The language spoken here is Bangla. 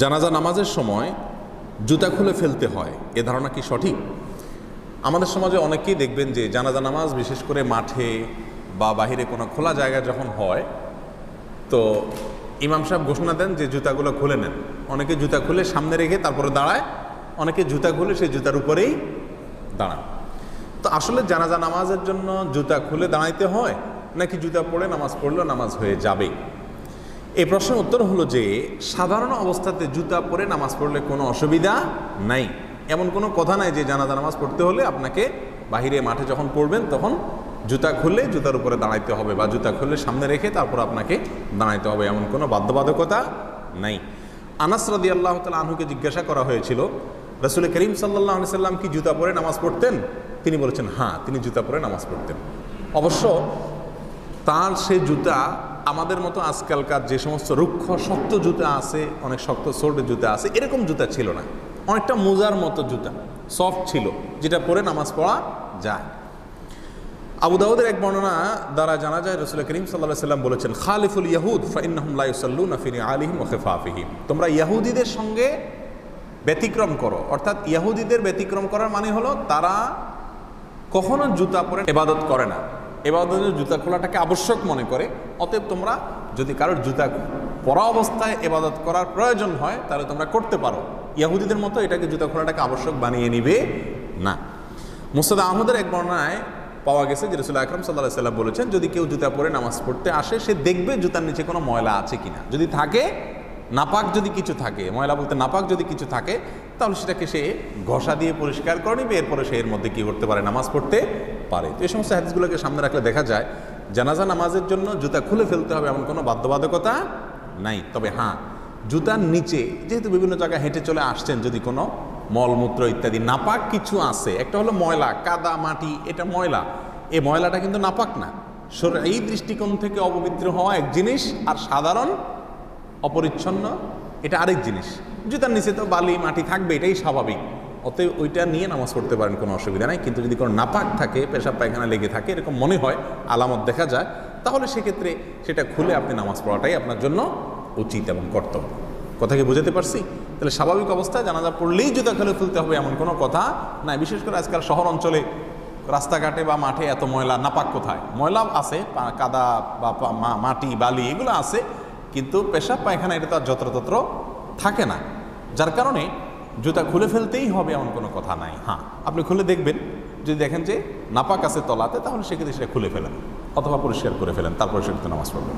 জানাজা নামাজের সময় জুতা খুলে ফেলতে হয়। এ ধারণা কি সঠিক? আমাদের সমাজে অনেকেই দেখবেন যে জানাজা নামাজ, বিশেষ করে মাঠে বা বাহিরে কোনো খোলা জায়গায় যখন হয়, তো ইমাম সাহেব ঘোষণা দেন যে জুতাগুলো খুলে নেন। অনেকে জুতা খুলে সামনে রেখে তারপরে দাঁড়ায়, অনেকে জুতা খুলে সেই জুতার উপরেই দাঁড়ান। তো আসলে জানাজা নামাজের জন্য জুতা খুলে দাঁড়াইতে হয়, নাকি জুতা পরে নামাজ পড়লেও নামাজ হয়ে যাবে এই প্রশ্নের উত্তর হলো যে, সাধারণ অবস্থাতে জুতা পরে নামাজ পড়লে কোনো অসুবিধা নাই। এমন কোনো কথা নাই যে জানাজা নামাজ পড়তে হলে আপনাকে বাহিরে মাঠে যখন পড়বেন তখন জুতা খুললে জুতার উপরে দাঁড়াইতে হবে বা জুতা খুললে সামনে রেখে তারপর আপনাকে দাঁড়াইতে হবে, এমন কোনো বাধ্যবাধকতা নাই। আনাস রাদি আল্লাহ তালা আনহুকে জিজ্ঞাসা করা হয়েছিল, রসুল করিম সাল্লাহ সাল্লাম কি জুতা পরে নামাজ পড়তেন? তিনি বলেছেন হ্যাঁ তিনি জুতা পরে নামাজ পড়তেন। অবশ্য তার সে জুতা আমাদের মতো আজকালকার যে সমস্ত রুক্ষ, শক্ত জুতা আছে, অনেক শক্ত, সোল্ড জুতা আছে, এরকম জুতা ছিল না। অনেকটা মোজার মতো জুতা, সফট ছিল, যেটা পরে নামাজ পড়া যায়। আবু দাউদের এক বর্ণনা দ্বারা জানা যায়, রসুল করিম সাল্লাহ সাল্লাম বলেছেন, খালিফুল ইয়াহুদ, ফাইন্নাহুম লাইসাল্লু নাফিরি আলিহিম ও খেফাফিহিম। তোমরা ইয়াহুদিদের সঙ্গে ব্যতিক্রম করো। অর্থাৎ ইয়াহুদিদের ব্যতিক্রম করার মানে হলো তারা কখনো জুতা পরে এবাদত করে না। এবাদতের জুতা খোলাটাকে আবশ্যক মনে করে, অতএব তোমরা যদি কারোর জুতা পরা অবস্থায় এবাদত করার প্রয়োজন হয়, তাহলে তোমরা করতে পারো। ইয়াহুদিদের মতো এটাকে জুতা খোলাটাকে আবশ্যক বানিয়ে নিবে না। মুস্তাদ আহমদের এক বর্ণায় পাওয়া গেছে যে রসুল আকরম সাল্লাহ সাল্লাম বলেছেন, যদি কেউ জুতা পরে নামাজ পড়তে আসে, সে দেখবে জুতার নিচে কোনো ময়লা আছে কিনা। যদি থাকে, নাপাক যদি কিছু থাকে, ময়লা বলতে নাপাক যদি কিছু থাকে তাহলে সেটাকে সে ঘষা দিয়ে পরিষ্কার করে নিবে, এরপরে সে এর মধ্যে কী করতে পারে? নামাজ পড়তে পারে। তো এই সমস্ত হাদিসগুলোকে সামনে রাখলে দেখা যায়, জানাজা নামাজের জন্য জুতা খুলে ফেলতে হবে এমন কোনো বাধ্যবাধকতা নাই। তবে হ্যাঁ জুতার নিচে যেহেতু বিভিন্ন জায়গায় হেঁটে চলে আসছেন, যদি কোনো মলমূত্র ইত্যাদি, নাপাক কিছু আছে, একটা হলো ময়লা, কাদা, মাটি, এটা ময়লা। এই ময়লাটা কিন্তু নাপাক না। এই দৃষ্টিকোণ থেকে অপবিত্র হওয়া এক জিনিস আর সাধারণ, অপরিচ্ছন্ন, এটা আরেক জিনিস। জুতার নিচে তো বালি, মাটি থাকবে, এটাই স্বাভাবিক। অতএব ওইটা নিয়ে নামাজ পড়তে পারেন, কোনো অসুবিধা নাই। কিন্তু যদি কোনো নাপাক থাকে, পেশাব পায়খানা লেগে থাকে, এরকম মনে হয়, আলামত দেখা যায়, তাহলে সেক্ষেত্রে সেটা খুলে আপনি নামাজ পড়াটাই আপনার জন্য উচিত এবং কর্তব্য। কথা কি বুঝাতে পারছি? তাহলে স্বাভাবিক অবস্থায় জানাজা পড়লেই জুতা খুলে ফেলতে হবে, এমন কোনো কথা নাই। বিশেষ করে আজকাল শহর অঞ্চলে রাস্তাঘাটে বা মাঠে এত ময়লা, নাপাক কোথায়? ময়লা আছে কাদা বা মাটি, বালি, এগুলো আছে। কিন্তু পেশাব পায়খানা, এটা তো আর যত্রতত্র থাকে না। যার কারণে জুতা খুলে ফেলতেই হবে এমন কোনো কথা নাই। হ্যাঁ আপনি খুলে দেখবেন, যদি দেখেন যে নাপাক আছে তলাতে, তাহলে সেক্ষেত্রে সেটা খুলে ফেলেন অথবা পরিষ্কার করে ফেলেন, তারপরে সেক্ষেত্রে নামাজ পড়বেন।